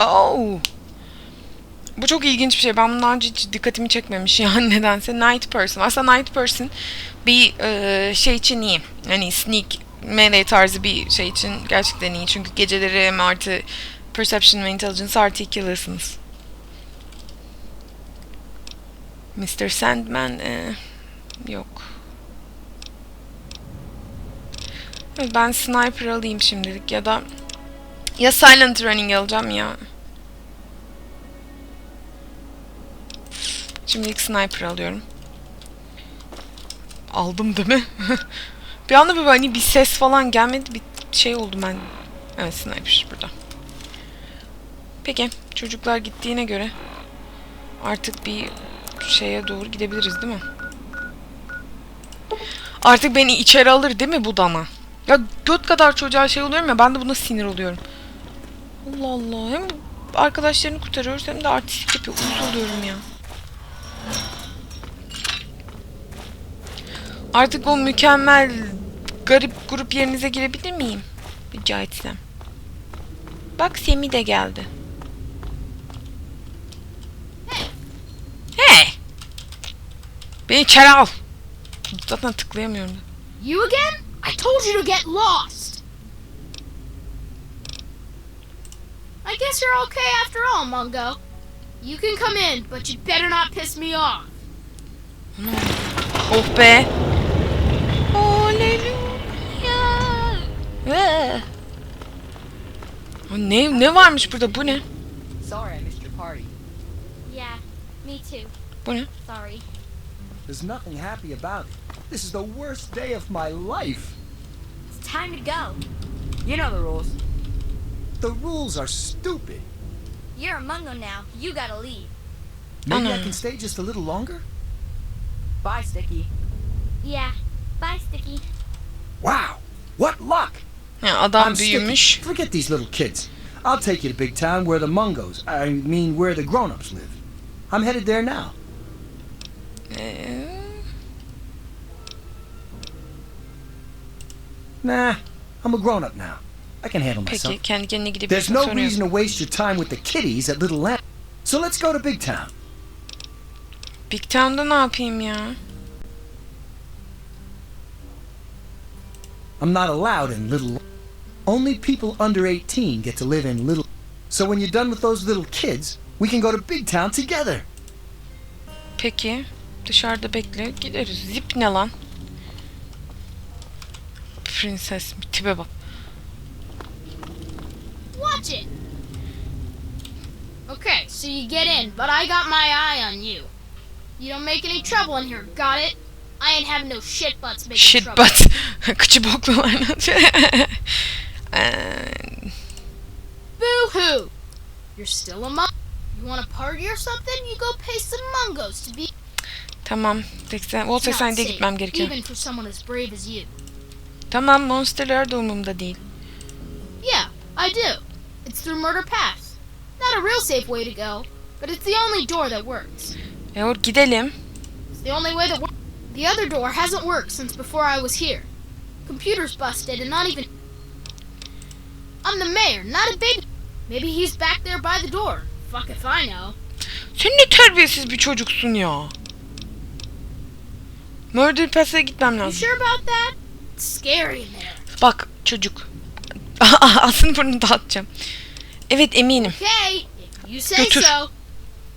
Oh. Bu çok ilginç bir şey. Ben bundan önce hiç dikkatimi çekmemiş yani nedense. Night person. Aslında night person bir e, şey için iyi. Hani sneak melee tarzı bir şey için gerçekten iyi. Çünkü geceleri hem artı perception ve intelligence artı iki alırsınız. Mr. Sandman e, yok. Ben sniper alayım şimdilik ya da ya silent running alacağım ya. Şimdilik sniper alıyorum. Aldım değil mi? bir anda böyle hani bir ses falan gelmedi bir şey oldu ben. Evet sniper burada. Peki çocuklar gittiğine göre artık bir şeye doğru gidebiliriz değil mi? Artık beni içeri alır değil mi bu dana? Ya göt kadar çocuğa şey oluyorum ya ben de buna sinir oluyorum. Allah Allah hem arkadaşlarını kurtarıyoruz hem de artistik yapıyor. Uyuz oluyorum ya. Artık o mükemmel garip grup yerinize girebilir miyim? Rica etsem. Bak Semi de geldi. Hey! Beni içeri al. Zaten tıklayamıyorum. You again? I told you to get lost. I guess you're okay after all, Mungo. You can come in, but you better not piss me off. Oh be. Haleluya. Ee. Ne ne varmış burada? Bu ne? Sorry I missed your party. Yeah, me too. Bu ne? Sorry. There's nothing happy about it. This is the worst day of my life. It's time to go. You know the rules. The rules are stupid. You're a Mungo now. You gotta leave. Maybe I can stay just a little longer? Bye, Sticky. Yeah. Bye, Sticky. Wow, what luck! Ya adam I'm sticky. Forget these little kids. I'll take you to big town where the Mungos, I mean where the grown-ups live. I'm headed there now. Ee, Nah, I'm a grown-up now. I can handle myself. peki kendi kendine There's gidebilirsin. no sorun yok. reason to waste your time with the kiddies at Little Land. So let's go to Big Town. Big Town'da ne yapayım ya? I'm not allowed in Little Only people under 18 get to live in Little So when you're done with those little kids, we can go to Big Town together. Peki. Dışarıda bekle. Gideriz. Zip ne lan? Prenses mi? Tipe bak. Watch it. Okay, so you get in, but I got my eye on you. You don't make any trouble in here, got it? I ain't having no shit butts making Shit trouble. but. Kıçı boklular. Eee, Boo hoo! You're still a mung. You want a party or something? You go pay some mungos to be. tamam. 80, Vol It's not 80'de safe, gitmem gerekiyor. Even for someone as brave as you. Tamam monsterlar da umurumda değil. Yeah, I do. It's through Murder Pass. Not a real safe way to go, but it's the only door that works. E gidelim. It's the only way that works. The other door hasn't worked since before I was here. Computer's busted and not even. I'm the mayor, not a baby. Maybe he's back there by the door. Fuck if I know. Sen ne terbiyesiz bir çocuksun ya. Murder Pass'e gitmem You lazım. sure about that? It's scary in there. Bak çocuk. Aslında bunu dağıtacağım. Evet eminim. Okay, if you say Götür. so.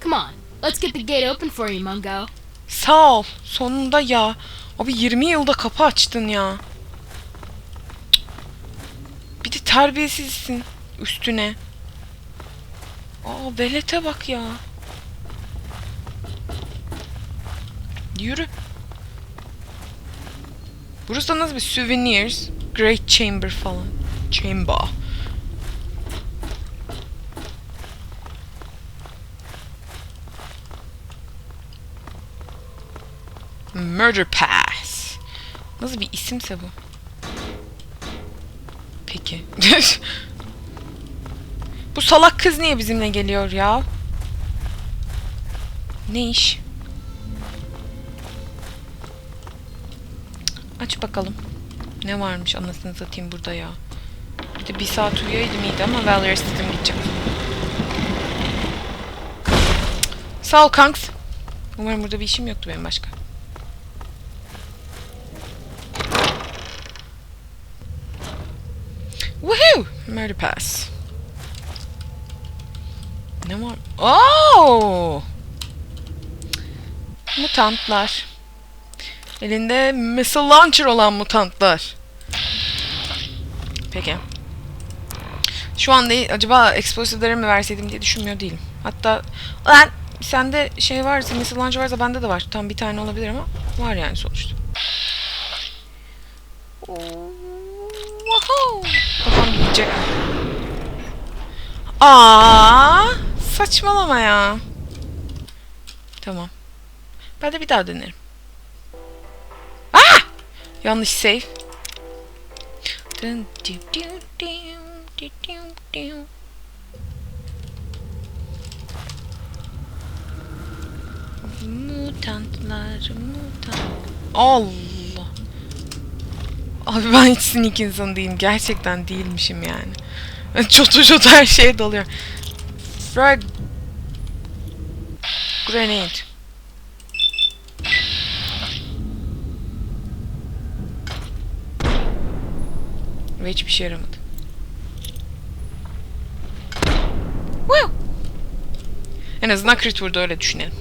Come on, let's get the gate open for you, Mungo. Sağ ol. Sonunda ya. Abi 20 yılda kapı açtın ya. Bir de terbiyesizsin üstüne. Aa velete bak ya. Yürü. Burası da nasıl bir souvenirs? Great Chamber falan. Chamber. Murder Pass. Nasıl bir isimse bu? Peki. bu salak kız niye bizimle geliyor ya? Ne iş? Aç bakalım. Ne varmış anasını satayım burada ya. De bir saat uyuyaydım iyiydi ama Valerie dedim gideceğim. Sağ ol kanks. Umarım burada bir işim yoktu benim başka. Woohoo! Murder Pass. Ne var? Oo! Mutantlar. Elinde missile launcher olan mutantlar. Peki. Şu anda acaba explosive'leri mi verseydim diye düşünmüyor değilim. Hatta lan sende şey varsa missile launcher varsa bende de var. Tam bir tane olabilir ama var yani sonuçta. Kafam gidecek. Aa, saçmalama ya. Tamam. Ben de bir daha denerim. Ah! Yanlış save. Dü, dü, dü, dü. Mutantlar, mutant. Allah. Abi ben hiç sneak insan değilim. Gerçekten değilmişim yani. Çotu çotu her şeye dalıyorum. Frag... Grenade. Ve hiçbir şey yaramadı. En azından crit vurdu öyle düşünelim.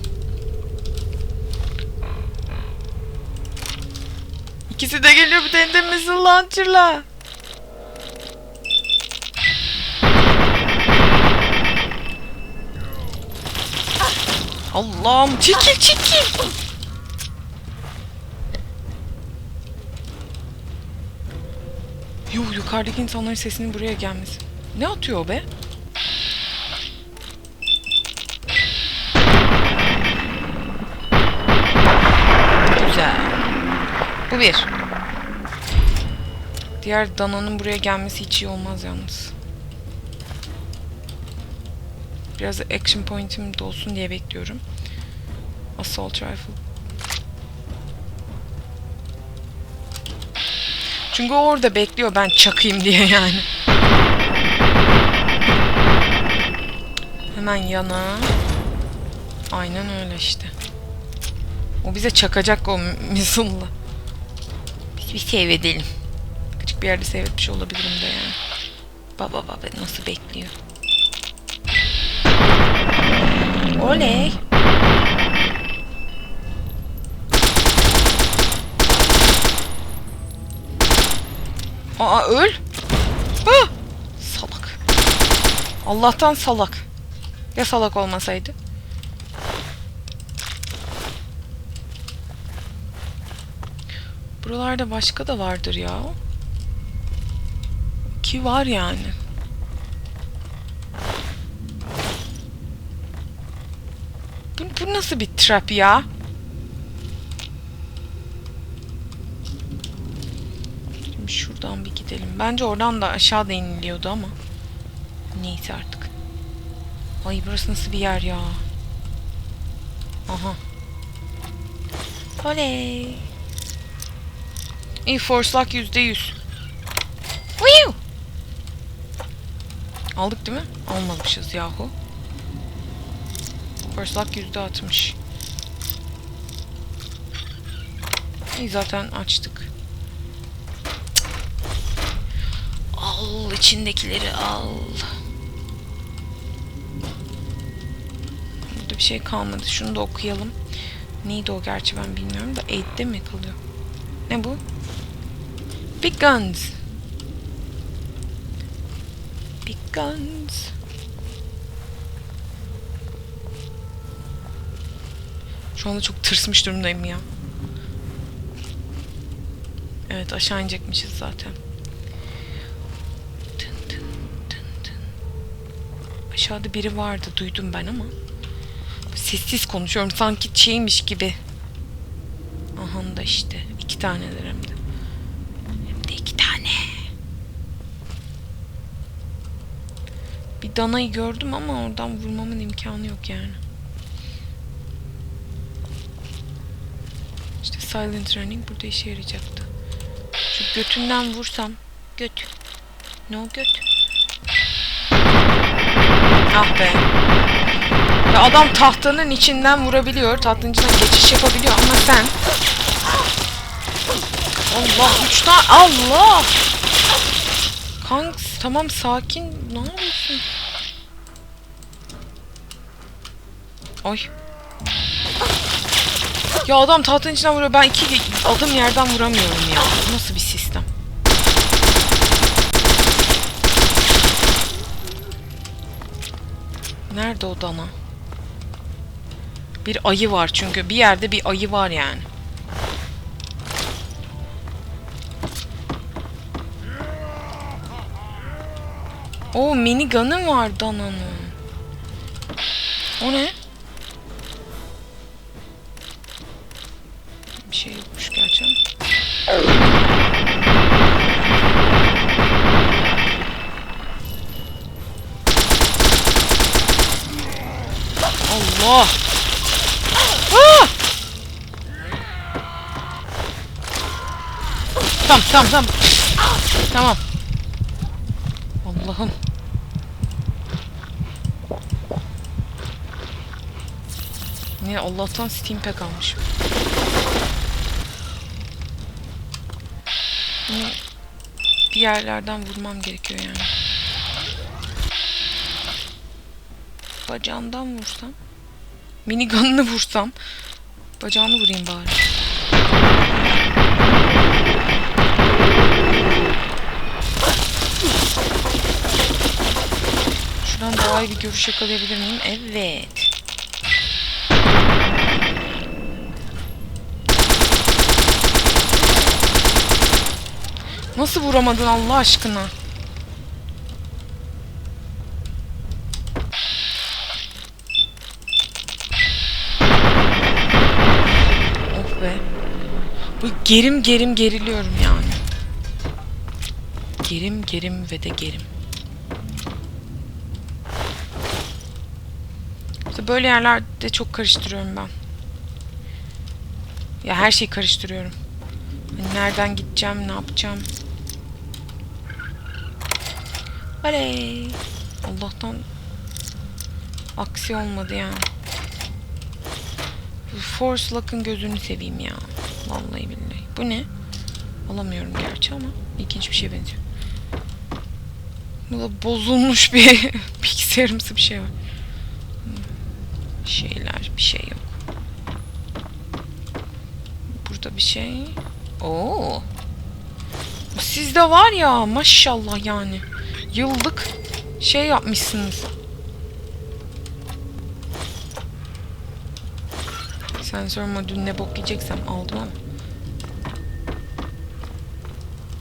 İkisi de geliyor bir tane de missile launcher'la. Allah'ım çekil çekil. Yuh yukarıdaki insanların sesinin buraya gelmesi. Ne atıyor o be? Bu bir. Diğer dananın buraya gelmesi hiç iyi olmaz yalnız. Biraz action point'im de olsun diye bekliyorum. Assault rifle. Çünkü orada bekliyor ben çakayım diye yani. Hemen yana. Aynen öyle işte. O bize çakacak o missile'la. Bir save edelim. Küçük bir yerde save etmiş olabilirim de yani. Baba baba nasıl bekliyor. Oley. Aa öl. Ah! Salak. Allah'tan salak. Ya salak olmasaydı? Buralarda başka da vardır ya. Ki var yani. Bu, bu nasıl bir trap ya? Şimdi şuradan bir gidelim. Bence oradan da aşağıda iniliyordu ama. Neyse artık. Ay burası nasıl bir yer ya? Aha. Oley. İyi force lock yüzde yüz. Whew! Aldık değil mi? Almamışız yahu. Force lock yüzde altmış. İyi zaten açtık. Al içindekileri al. Burada bir şey kalmadı. Şunu da okuyalım. Neydi o gerçi ben bilmiyorum da 8'de mi kalıyor? Ne bu? Big guns. Big guns. Şu anda çok tırsmış durumdayım ya. Evet aşağı inecekmişiz zaten. Tın tın tın tın. Aşağıda biri vardı duydum ben ama. Sessiz konuşuyorum sanki şeymiş gibi. Aha da işte. İki taneler hem de. Hem de iki tane. Bir danayı gördüm ama oradan vurmamın imkanı yok yani. İşte silent running burada işe yarayacaktı. Şu götünden vursam. Göt. Ne o göt? Ah be. Ve adam tahtanın içinden vurabiliyor. Tahtanın içinden geçiş yapabiliyor ama sen... Allah üç tane... Allah! Kanks tamam sakin. Ne yapıyorsun? Ay. Ya adam tahtanın içinden vuruyor. Ben iki adım yerden vuramıyorum ya. Nasıl bir sistem? Nerede o dana? Bir ayı var çünkü. Bir yerde bir ayı var yani. O mini gun'ı var dananın. O ne? Bir şey yokmuş gerçi. Allah! Ah! Tamam tamam tamam. Tamam. Allah'ım. Niye Allah'tan Steam Pack almışım. Bir yerlerden vurmam gerekiyor yani. Bacağından vursam. Minigun'unu vursam. Bacağını vurayım bari. Şuradan iyi bir görüş yakalayabilir miyim? Evet. Nasıl vuramadın Allah aşkına? Oh be. Bu gerim gerim geriliyorum yani. Gerim gerim ve de gerim. İşte böyle yerlerde çok karıştırıyorum ben. Ya her şeyi karıştırıyorum. Hani nereden gideceğim, ne yapacağım. Oley. Allah'tan aksi olmadı. Bu Force Lock'ın gözünü seveyim ya. Vallahi billahi. Bu ne? Alamıyorum gerçi ama ilginç bir şey benziyor. Burada bozulmuş bir bilgisayarımsı bir şey var. Şeyler bir şey yok. Burada bir şey. Oo. Bu Sizde var ya maşallah yani. Yıllık şey yapmışsınız. Sensör modülü ne bok yiyeceksem aldım ama.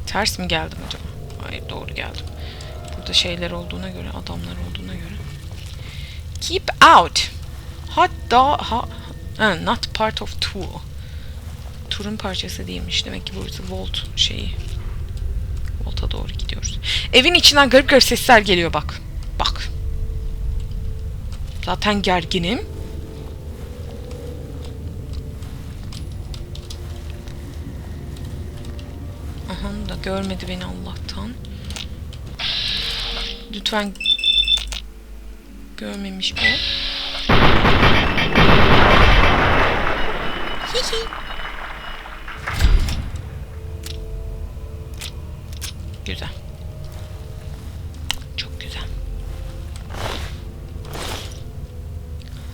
Ters mi geldim acaba? Hayır doğru geldim. Burada şeyler olduğuna göre, adamlar olduğuna göre. Keep out. Hatta ha, ha, not part of tool. Turun parçası değilmiş. Demek ki burası Volt şeyi. Volt'a doğru gidiyoruz. Evin içinden garip garip sesler geliyor bak. Bak. Zaten gerginim. Aha da görmedi beni Allah'tan. Lütfen görmemiş o. Hihi. Güzel.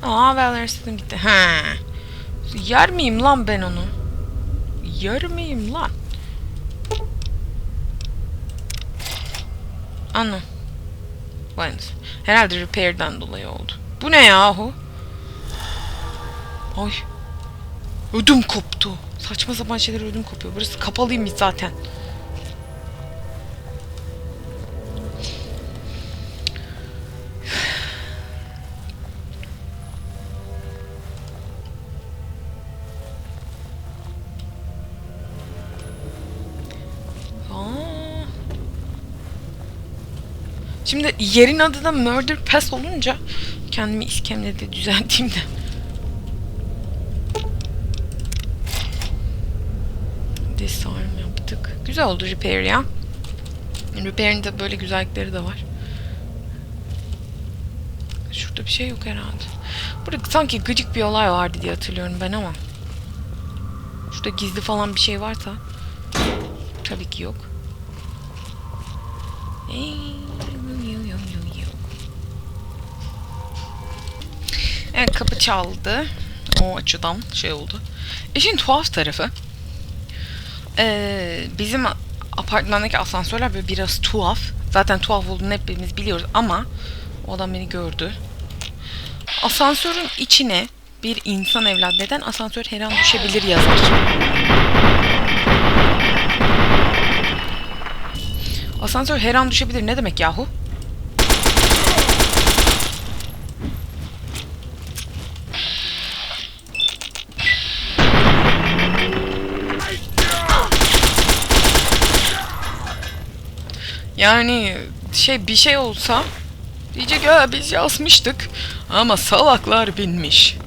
Aa haberler sistem gitti. Ha. Yer miyim lan ben onu? Yer miyim lan? Ana. Anasını. Herhalde repair'den dolayı oldu. Bu ne yahu? Ay. Ödüm koptu. Saçma sapan şeyler ödüm kopuyor. Burası kapalıymış zaten. Şimdi yerin adı da Murder Pass olunca kendimi iskemlede düzelteyim de. Disarm yaptık. Güzel oldu repair ya. Repair'in de böyle güzellikleri de var. Şurada bir şey yok herhalde. Burada sanki gıcık bir olay vardı diye hatırlıyorum ben ama. Şurada gizli falan bir şey varsa. Tabii ki yok. Çaldı. O açıdan şey oldu. İşin tuhaf tarafı. Ee, bizim apartmandaki asansörler böyle biraz tuhaf. Zaten tuhaf olduğunu hepimiz biliyoruz ama o adam beni gördü. Asansörün içine bir insan evlat neden asansör her an düşebilir yazar. Asansör her an düşebilir ne demek yahu? Yani şey bir şey olsa diyecek ya biz yazmıştık ama salaklar binmiş.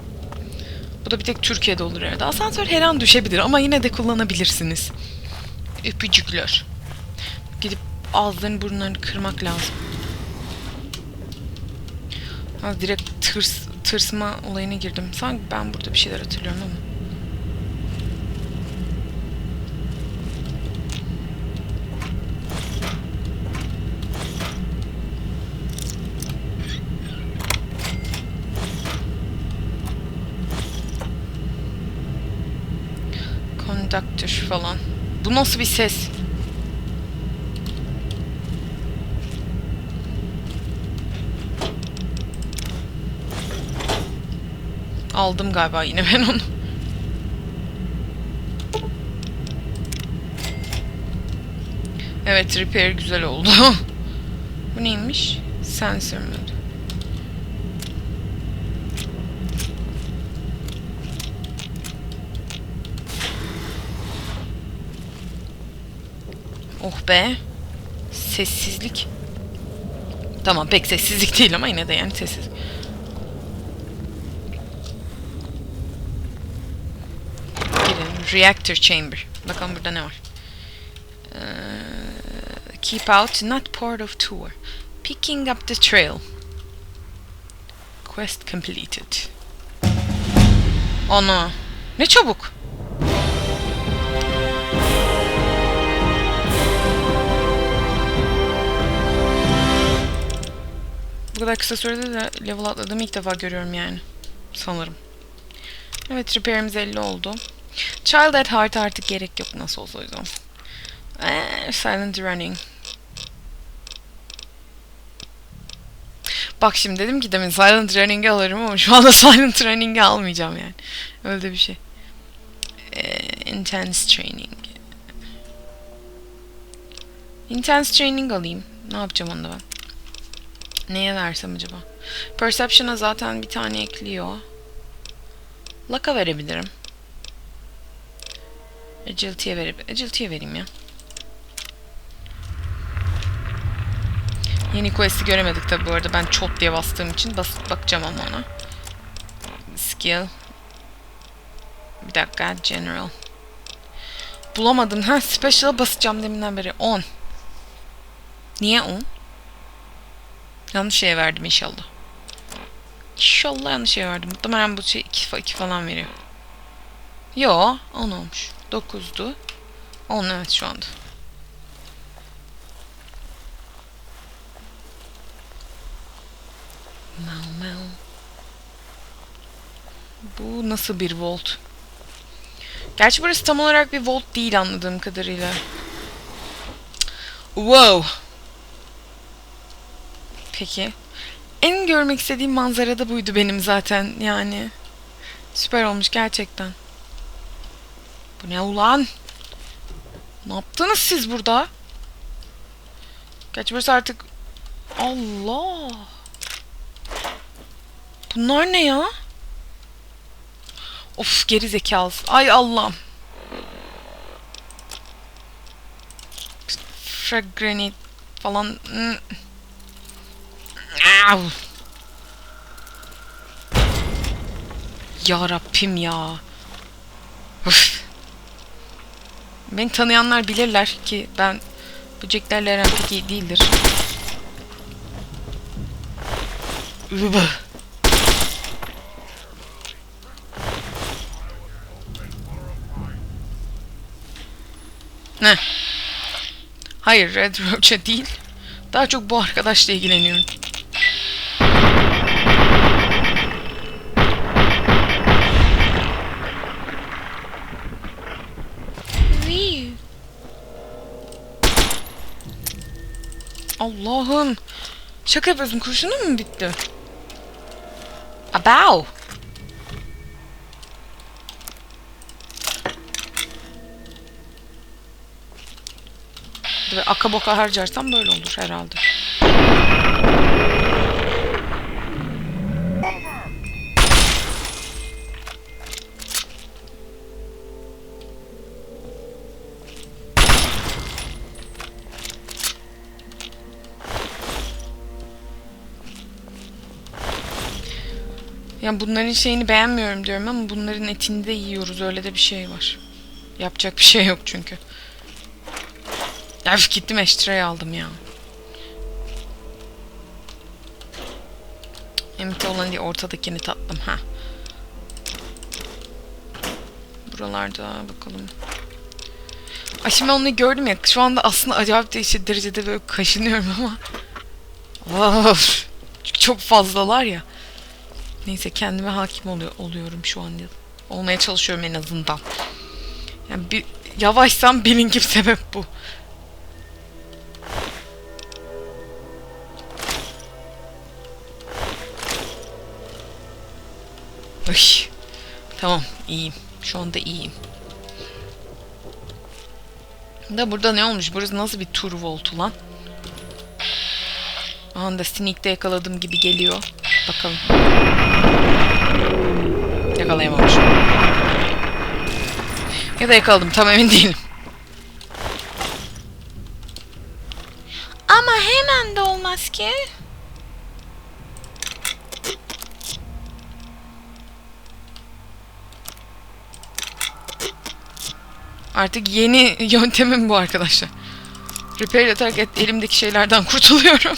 Bu da bir tek Türkiye'de olur herhalde. Asansör her an düşebilir ama yine de kullanabilirsiniz. Öpücükler. Gidip ağızlarını burnlarını kırmak lazım. Ha, direkt tırs, tırsma olayına girdim. Sanki ben burada bir şeyler hatırlıyorum ama. Conductor falan. Bu nasıl bir ses? Aldım galiba yine ben onu. Evet repair güzel oldu. Bu neymiş? Sensor mode. Oh be. Sessizlik. Tamam pek sessizlik değil ama yine de yani sessiz. Girelim. Reactor chamber. Bakalım burada ne var. Ee, keep out, not part of tour. Picking up the trail. Quest completed. Ana. Ne çabuk. Bu kadar kısa sürede de level atladığımı ilk defa görüyorum yani. Sanırım. Evet repairimiz 50 oldu. Child at Heart artık gerek yok nasıl olsa o yüzden. Ee, silent running. Bak şimdi dedim ki demin silent running'i alırım ama şu anda silent running'i almayacağım yani. Öyle bir şey. Ee, intense training. Intense training alayım. Ne yapacağım onda ben? Neye versem acaba? Perception'a zaten bir tane ekliyor. Luck'a verebilirim. Agility'ye verip Agility'ye vereyim ya. Yeni quest'i göremedik tabi bu arada. Ben çot diye bastığım için basıp bakacağım ama ona. Skill. Bir dakika. General. Bulamadım. Ha special'a basacağım deminden beri. 10. Niye 10? Yanlış şeye verdim inşallah. İnşallah yanlış şeye verdim. Muhtemelen bu şey 2, 2 falan veriyor. Yo 10 olmuş. 9'du. 10 evet şu anda. Bu nasıl bir volt? Gerçi burası tam olarak bir volt değil anladığım kadarıyla. Wow. Peki. En görmek istediğim manzara da buydu benim zaten yani. Süper olmuş gerçekten. Bu ne ulan? Ne yaptınız siz burada? Gerçi burası artık... Allah! Bunlar ne ya? Of geri zekalısı. Ay Allah'ım. Frag grenade falan. Hmm. Au. Ya Rabbim ya. Üf. Beni tanıyanlar bilirler ki ben böceklerle aram pek iyi değildir. Übü. Ne? Hayır Red Roach'a değil. Daha çok bu arkadaşla ilgileniyorum. Allah'ım. Şaka yapıyorsun. Kurşunun mu bitti? Abav. Böyle aka boka harcarsam böyle olur herhalde. Ya bunların şeyini beğenmiyorum diyorum ama bunların etini de yiyoruz. Öyle de bir şey var. Yapacak bir şey yok çünkü. Ya gittim eştireyi aldım ya. Emite olan diye ortadakini tattım ha. Buralarda bakalım. Ay şimdi onu gördüm ya. Şu anda aslında acayip değişik derecede böyle kaşınıyorum ama. Of, çok fazlalar ya. Neyse kendime hakim oluyor, oluyorum şu an. ya. Olmaya çalışıyorum en azından. Yani bir yavaşsam bilinkim sebep bu. Ay. Tamam iyiyim. Şu anda iyiyim. Da burada ne olmuş? Burası nasıl bir tur voltu lan? Aha da sneak'te yakaladım gibi geliyor. Bakalım. Yakalayamamışım. Ya da yakaladım tam emin değilim. Ama hemen de olmaz ki. Artık yeni yöntemim bu arkadaşlar. Repair atarak elimdeki şeylerden kurtuluyorum.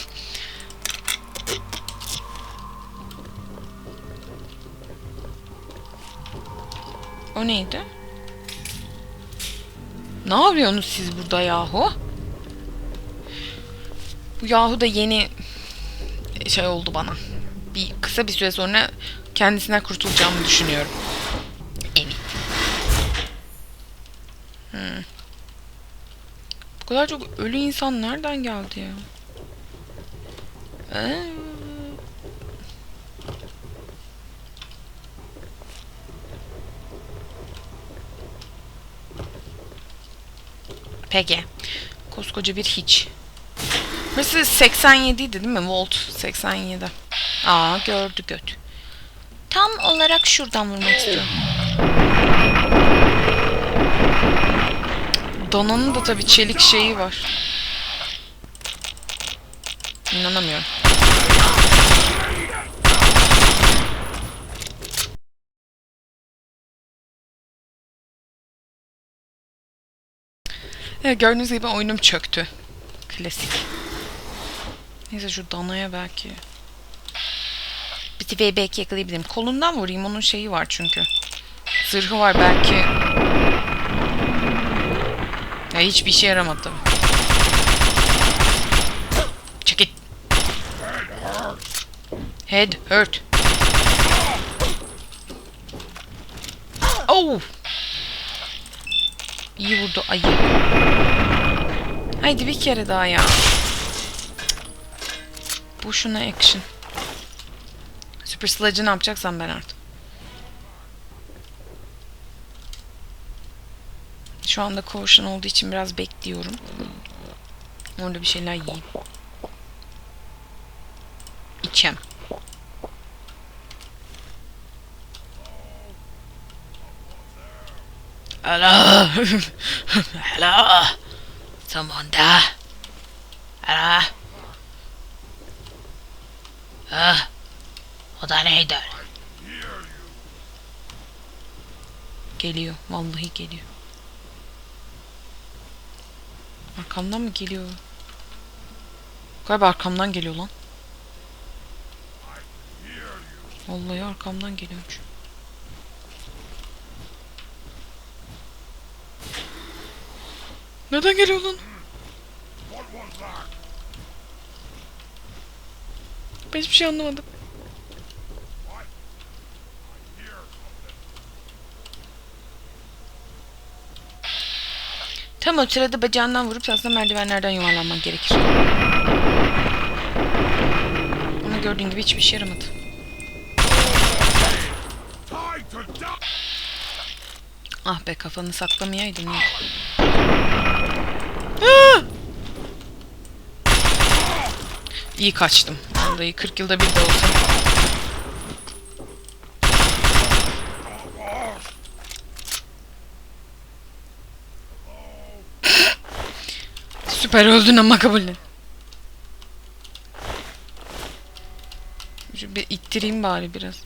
O neydi? Ne yapıyorsunuz siz burada yahu? Bu yahu da yeni şey oldu bana. Bir kısa bir süre sonra kendisinden kurtulacağımı düşünüyorum. Evet. Hmm. Bu kadar çok ölü insan nereden geldi ya? Ee... Peki. Koskoca bir hiç. Burası 87 idi değil mi? Volt 87. Aa gördü göt. Tam olarak şuradan vurmak istiyorum. Donanın da tabii çelik şeyi var. İnanamıyorum. Evet, gördüğünüz gibi oyunum çöktü. Klasik. Neyse şu danaya belki. Bir belki yakalayabilirim. Kolundan vurayım onun şeyi var çünkü. Zırhı var belki. Ya hiçbir işe yaramadı tabii. Çık git. Head hurt. Oh! İyi vurdu ayı. Haydi bir kere daha ya. Boşuna action. Super Sludge'ı ne yapacaksan ben artık. Şu anda caution olduğu için biraz bekliyorum. Orada bir şeyler yiyeyim. İçem. Hello. Hello. Someone there. Hello. Ah. O da neydi? Geliyor. Vallahi geliyor. Arkamdan mı geliyor? Galiba arkamdan geliyor lan. Vallahi arkamdan geliyormuş. Neden geliyor lan? Ben hiçbir şey anlamadım. Tam o sırada bacağından vurup aslında merdivenlerden yuvarlanman gerekir. Ama gördüğün gibi hiçbir şey yaramadı. Ah be kafanı saklamayaydın ya. Ah! İyi kaçtım. Vallahi 40 yılda bir de olsa. Süper öldün ama kabul et. Bir ittireyim bari biraz.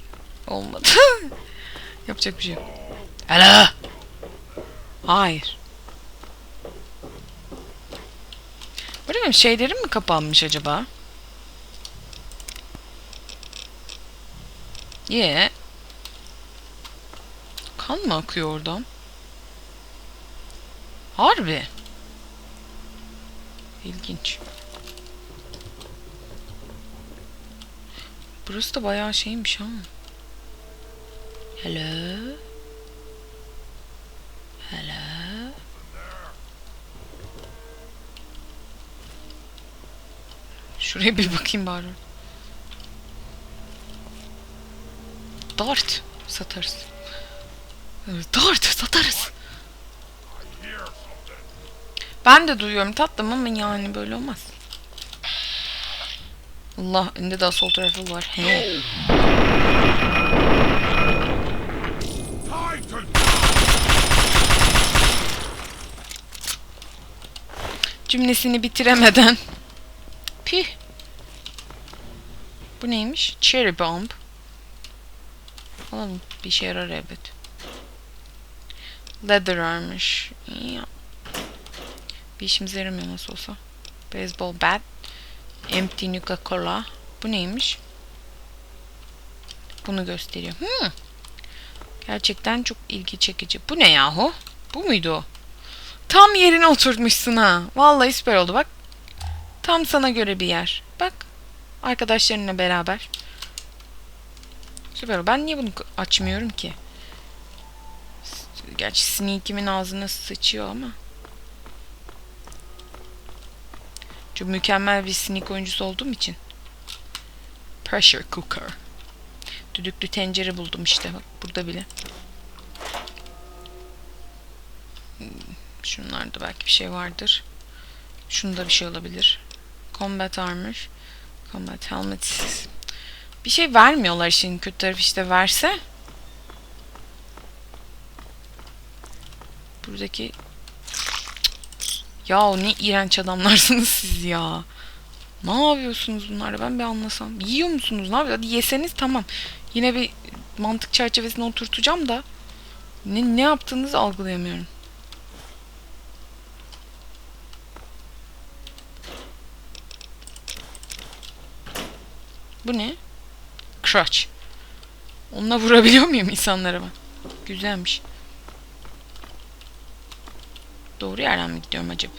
Olmadı. Yapacak bir şey yok. Alo. Hayır. Burada şeylerim mi kapanmış acaba? Ye. Kan mı akıyor oradan? Harbi. İlginç. Burası da bayağı şeymiş ha. Hello. Hello. Şuraya bir bakayım bari. Dart satarız. Dart satarız. Ben de duyuyorum tatlım ama yani böyle olmaz. Allah önünde daha sol tarafı var. He. Cümlesini bitiremeden. Pih. Bu neymiş? Cherry bomb. Alalım. Bir işe yarar elbet. Leather armor. Ya. Bir işimize yaramıyor nasıl olsa. Baseball bat. Empty Nuka Cola. Bu neymiş? Bunu gösteriyor. Hmm. Gerçekten çok ilgi çekici. Bu ne yahu? Bu muydu o? Tam yerine oturtmuşsun ha. Vallahi süper oldu bak. Tam sana göre bir yer. Arkadaşlarınla beraber. Süper. Ben niye bunu açmıyorum ki? Gerçi Sneaky'min ağzına sıçıyor ama. Çok mükemmel bir sneak oyuncusu olduğum için. Pressure cooker. Düdüklü tencere buldum işte bak burada bile. Hmm, Şunlarda belki bir şey vardır. Şunda bir şey olabilir. Combat armor. Combat helmet. Bir şey vermiyorlar işin kötü tarafı işte verse. Buradaki ya ne iğrenç adamlarsınız siz ya. Ne yapıyorsunuz bunlarla ben bir anlasam. Yiyor musunuz ne yapıyorsunuz? Hadi yeseniz tamam. Yine bir mantık çerçevesine oturtacağım da ne, ne yaptığınızı algılayamıyorum. Bu ne? Crutch. Onunla vurabiliyor muyum insanlara ben? Güzelmiş. Doğru yerden mi gidiyorum acaba?